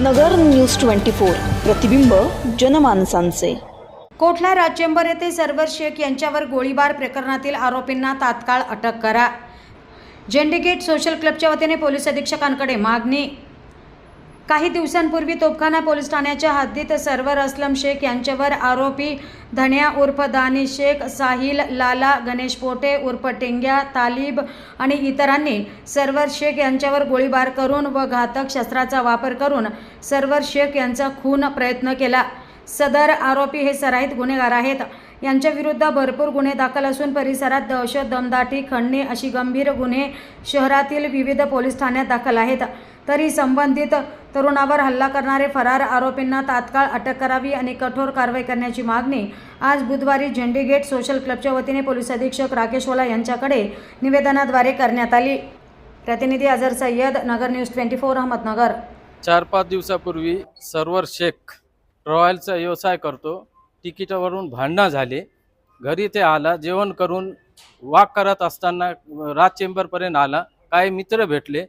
नगर news twenty four प्रतिबिंब जनमानसांचे. कोठला राज्यंभर येथे server Shaikh यांच्यावर गोळीबार प्रकरणातील आरोपींना तात्काळ अटक करा. झेंडेगेट सोशल क्लबच्या वतीने पोलीस अधीक्षकांकडे मागणी काही दिवसांपूर्वी तोपखाना पोलीस ठाण्याच्या हद्दीत सर्वर असलम शेख यांच्यावर आरोपी धन्या उर्फ दानी शेख साहिल लाला गणेश पोटे उर्फ टेंग्या तालिब आणि इतरांनी सर्वर शेख यांच्यावर गोळीबार करून व घातक शस्त्राचा वापर करून सर्वर शेख यांचा खून प्रयत्न केला. सदर आरोपी हे सराईत गुन्हेगार आहेत. यांच्या विरुद्ध भरपूर गुन्हे दाखल असून परिसरात दहशत दमदाटी खंडणी अशी गंभीर गुन्हे शहरातील विविध पोलीस ठाण्यात दाखल आहेत. तरी संबंधित तरुणावर हल्ला करणारे फरार आरोपींना तात्काळ अटक करावी आणि कठोर कारवाई करण्याची मागणी आज बुधवारी झेंडेगेट सोशल क्लबच्या वतीने पोलीस अधीक्षक राकेश ओला यांच्याकडे निवेदनाद्वारे करण्यात आली. प्रतिनिधी Azar Sayyad Nagar news twenty four Ahmednagar. चार पाच दिवसापूर्वी सर्वर शेख रॉयलचा व्यवसाय करतो. तिकिटावरून भांडणं झाले. घरी ते आला जेवण करून वाक करत असताना राज चेंबरपर्यंत आला. काही मित्र भेटले.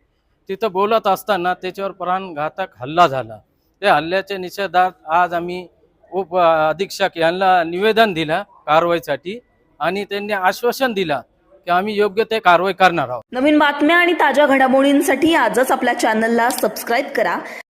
तिथं बोलत असताना त्याच्यावर प्राणघातक हल्ला झाला. त्या हल्ल्याच्या निषेधात आज आम्ही उप अधीक्षक यांना निवेदन दिलं कारवाईसाठी आणि त्यांनी आश्वासन दिलं की आम्ही योग्य ते कारवाई करणार आहोत. नवीन बातम्या आणि ताज्या घडामोडींसाठी आजच आपल्या चॅनलला सबस्क्राईब करा.